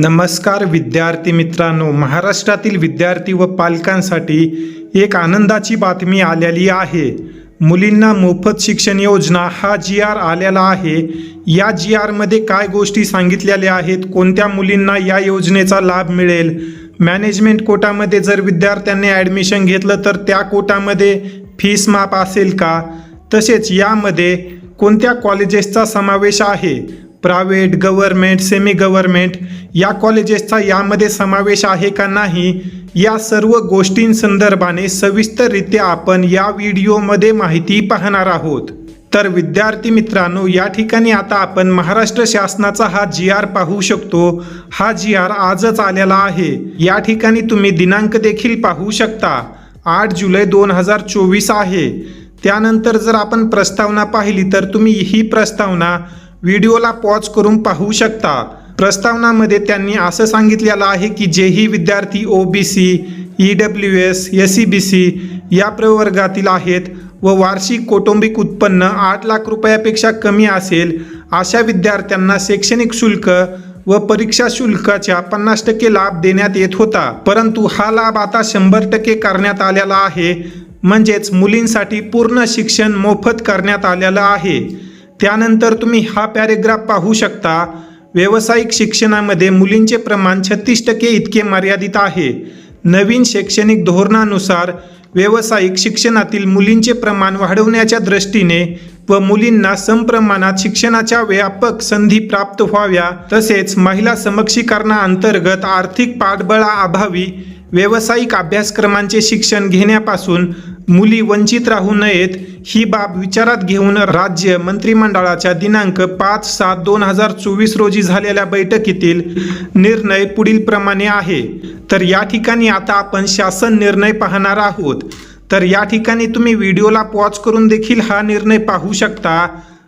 नमस्कार विद्यार्थी मित्रांनो महाराष्ट्रातील विद्यार्थी व पालकांसाठी एक आनंदाची बातमी आलेली आहे. मुलींना मोफत शिक्षण योजना हा जी आर आलेला आहे. या जी आरमध्ये काय गोष्टी सांगितलेल्या आहेत? कोणत्या मुलींना या योजनेचा लाभ मिळेल? मॅनेजमेंट कोटामध्ये जर विद्यार्थ्यांनी ॲडमिशन घेतलं तर त्या कोटामध्ये फीस माफ असेल का? तसेच यामध्ये कोणत्या कॉलेजेसचा समावेश आहे? प्रायव्हेट गव्हर्मेंट सेमी गव्हर्मेंट या कॉलेजेसचा यामध्ये समावेश आहे का नाही या सर्व गोष्टींसंदर्भाने सविस्तररित्या आपण या व्हिडिओमध्ये माहिती पाहणार आहोत. तर विद्यार्थी मित्रांनो या ठिकाणी आता आपण महाराष्ट्र शासनाचा हा जी आर पाहू शकतो. हा जी आर आजच आलेला आहे. या ठिकाणी तुम्ही दिनांक देखील पाहू शकता. आठ जुलै दोन हजार चोवीस आहे. त्यानंतर जर आपण प्रस्तावना पाहिली तर तुम्ही ही प्रस्तावना व्हिडिओला पॉज करून पाहू शकता. प्रस्तावनामध्ये त्यांनी असं सांगितलेलं आहे की जेही विद्यार्थी O B C E W S S C B C या प्रवर्गातील आहेत व वार्षिक कौटुंबिक उत्पन्न आठ लाख रुपयापेक्षा कमी असेल अशा विद्यार्थ्यांना शैक्षणिक शुल्क व परीक्षा शुल्काच्या पन्नास टक्के लाभ देण्यात येत होता. परंतु हा लाभ आता शंभर टक्के करण्यात आलेला आहे. म्हणजेच मुलींसाठी पूर्ण शिक्षण मोफत करण्यात आलेलं आहे. त्यानंतर तुम्ही हा पॅरेग्राफ पाहू शकता. व्यावसायिक शिक्षणामध्ये मुलींचे प्रमाण छत्तीस टक्के इतके मर्यादित आहे. नवीन शैक्षणिक धोरणानुसार व्यावसायिक शिक्षणातील मुलींचे प्रमाण वाढवण्याच्या दृष्टीने व मुलींना समप्रमाणात शिक्षणाच्या व्यापक संधी प्राप्त व्हाव्या तसेच महिला समक्षीकरणाअंतर्गत आर्थिक पाठबळाअभावी व्यावसायिक अभ्यासक्रमांचे शिक्षण घेण्यापासून मुली वंचित राहू नयेत ही बाब विचारात घेऊन राज्य मंत्रिमंडळाच्या दिनांक पाच सात दोन हजार चोवीस रोजी झालेल्या बैठकीतील निर्णय पुढील प्रमाणे आहे. तर या ठिकाणी आता आपण शासन निर्णय पाहणार आहोत. तर या ठिकाणी तुम्ही व्हिडिओला पॉज करून देखील हा निर्णय पाहू शकता.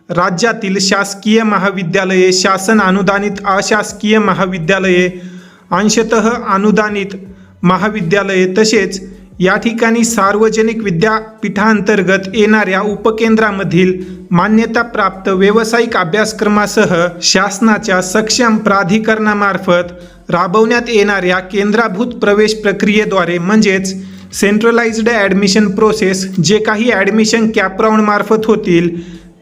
राज्यातील शासकीय महाविद्यालये शासन अनुदानित अशासकीय महाविद्यालये अंशतः अनुदानित महाविद्यालये तसेच या ठिकाणी सार्वजनिक विद्यापीठांतर्गत येणाऱ्या उपकेंद्रामधील मान्यताप्राप्त व्यावसायिक अभ्यासक्रमासह शासनाच्या सक्षम प्राधिकरणामार्फत राबवण्यात येणाऱ्या केंद्राभूत प्रवेश प्रक्रियेद्वारे म्हणजेच सेंट्रलाइज्ड ॲडमिशन प्रोसेस जे काही ॲडमिशन कॅपराऊंडमार्फत होतील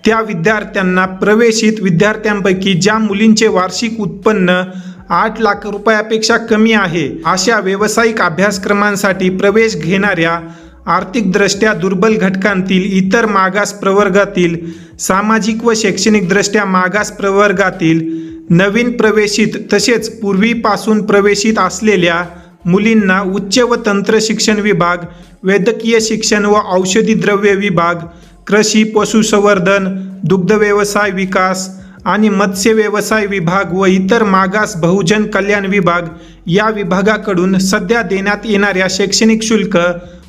त्या विद्यार्थ्यांना प्रवेशित विद्यार्थ्यांपैकी ज्या मुलींचे वार्षिक उत्पन्न आठ लाख रुपयापेक्षा कमी आहे. अशा व्यावसायिक अभ्यासक्रमांसाठी प्रवेश घेणाऱ्या आर्थिकदृष्ट्या दुर्बल घटकांतील इतर मागास प्रवर्गातील सामाजिक व शैक्षणिकदृष्ट्या मागास प्रवर्गातील नवीन प्रवेशित तसेच पूर्वीपासून प्रवेशित असलेल्या मुलींना उच्च व तंत्र शिक्षण विभाग वैद्यकीय शिक्षण व औषधी द्रव्य विभाग कृषी पशुसंवर्धन दुग्ध व्यवसाय विकास आणि मत्स्य व्यवसाय विभाग व इतर मागास बहुजन कल्याण विभाग या विभागाकडून सध्या देण्यात येणाऱ्या शैक्षणिक शुल्क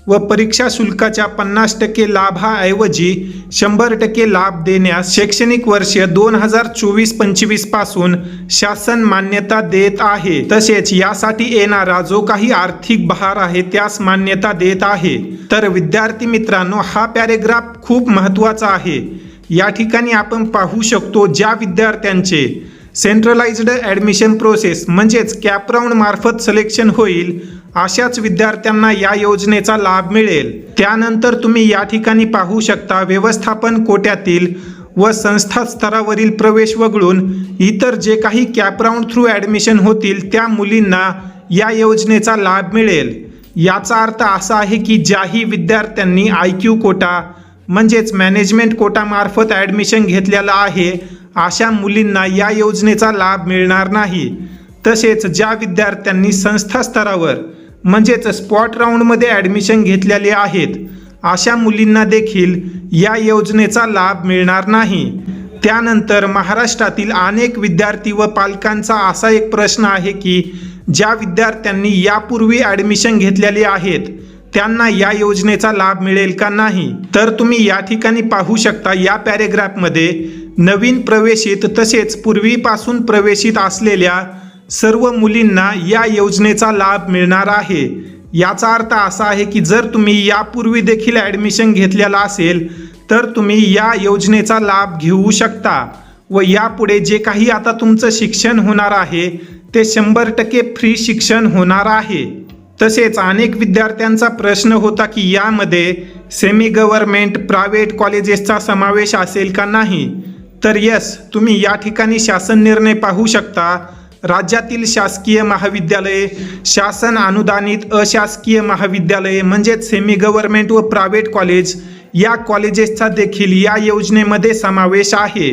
व परीक्षा शुल्काच्या पन्नास टक्के लाभाऐवजी शंभर टक्के लाभ देण्यास शैक्षणिक वर्ष दोन हजार चोवीस पंचवीसपासून शासन मान्यता देत आहे. तसेच यासाठी येणारा जो काही आर्थिक भार आहे त्यास मान्यता देत आहे. तर विद्यार्थी मित्रांनो हा पॅरेग्राफ खूप महत्त्वाचा आहे. या ठिकाणी आपण पाहू शकतो ज्या विद्यार्थ्यांचे सेंट्रलाइज्ड ॲडमिशन प्रोसेस म्हणजेच कॅपराऊंड मार्फत सिलेक्शन होईल अशाच विद्यार्थ्यांना या योजनेचा लाभ मिळेल. त्यानंतर तुम्ही या ठिकाणी पाहू शकता व्यवस्थापन कोट्यातील व संस्था स्तरावरील प्रवेश वगळून इतर जे काही कॅपराऊंड थ्रू ॲडमिशन होतील त्या मुलींना या योजनेचा लाभ मिळेल. याचा अर्थ असा आहे की ज्याही विद्यार्थ्यांनी आय क्यू कोटा म्हणजेच मॅनेजमेंट कोटामार्फत ॲडमिशन घेतलेलं आहे अशा मुलींना या योजनेचा लाभ मिळणार नाही. तसेच ज्या विद्यार्थ्यांनी संस्था स्तरावर म्हणजेच स्पॉट राऊंडमध्ये ॲडमिशन घेतलेले आहेत अशा मुलींना देखील या योजनेचा लाभ मिळणार नाही. त्यानंतर महाराष्ट्रातील अनेक विद्यार्थी व पालकांचा असा एक प्रश्न आहे की ज्या विद्यार्थ्यांनी यापूर्वी ॲडमिशन घेतलेले आहेत त्यांना या योजनेचा लाभ मिळेल का नाही? तर तुम्ही या ठिकाणी पाहू शकता या पॅरेग्राफमध्ये नवीन प्रवेशित तसेच पूर्वीपासून प्रवेशित असलेल्या सर्व मुलींना या योजनेचा लाभ मिळणार आहे. याचा अर्थ असा आहे की जर तुम्ही यापूर्वी देखील ॲडमिशन घेतलेला असेल तर तुम्ही या योजनेचा लाभ घेऊ शकता व यापुढे जे काही आता तुमचं शिक्षण होणार आहे ते शंभर टक्के फ्री शिक्षण होणार आहे. तसेच अनेक विद्यार्थ्यांचा प्रश्न होता की यामध्ये सेमी गव्हर्मेंट प्रायव्हेट कॉलेजेसचा समावेश असेल का नाही? तर यस तुम्ही या ठिकाणी शासन निर्णय पाहू शकता. राज्यातील शासकीय महाविद्यालये शासन अनुदानित अशासकीय महाविद्यालये म्हणजेच सेमी गव्हर्मेंट व प्रायव्हेट कॉलेज या कॉलेजेसचा देखील या योजनेमध्ये समावेश आहे.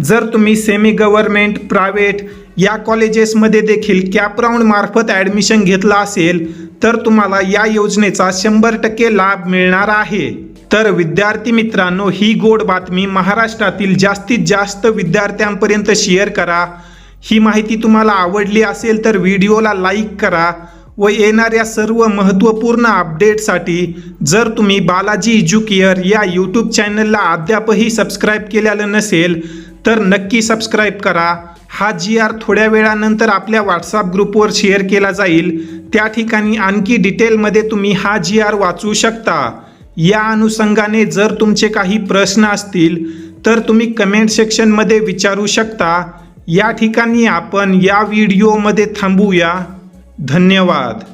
जर तुम्ही सेमी गव्हर्नमेंट प्रायव्हेट या कॉलेजेसमध्ये देखील कॅपराऊंडमार्फत ॲडमिशन घेतलं असेल तर तुम्हाला या योजनेचा शंभर टक्के लाभ मिळणार आहे. तर विद्यार्थी मित्रांनो ही गोड बातमी महाराष्ट्रातील जास्तीत जास्त विद्यार्थ्यांपर्यंत शेअर करा. ही माहिती तुम्हाला आवडली असेल तर व्हिडिओला लाईक करा व येणाऱ्या सर्व महत्त्वपूर्ण अपडेटसाठी जर तुम्ही बालाजी इज्युकेअर या यूट्यूब चॅनलला अद्यापही सबस्क्राईब केलेलं नसेल तर नक्की सबस्क्राईब करा. हा जी आर थोड्या वेळानंतर आपल्या व्हॉट्सअप ग्रुपवर शेअर केला जाईल. त्या ठिकाणी आणखी डिटेलमध्ये तुम्ही हा जी आर वाचू शकता. या अनुषंगाने जर तुमचे काही प्रश्न असतील तर तुम्ही कमेंट सेक्शनमध्ये विचारू शकता. या ठिकाणी आपण या व्हिडिओमध्ये थांबूया. धन्यवाद.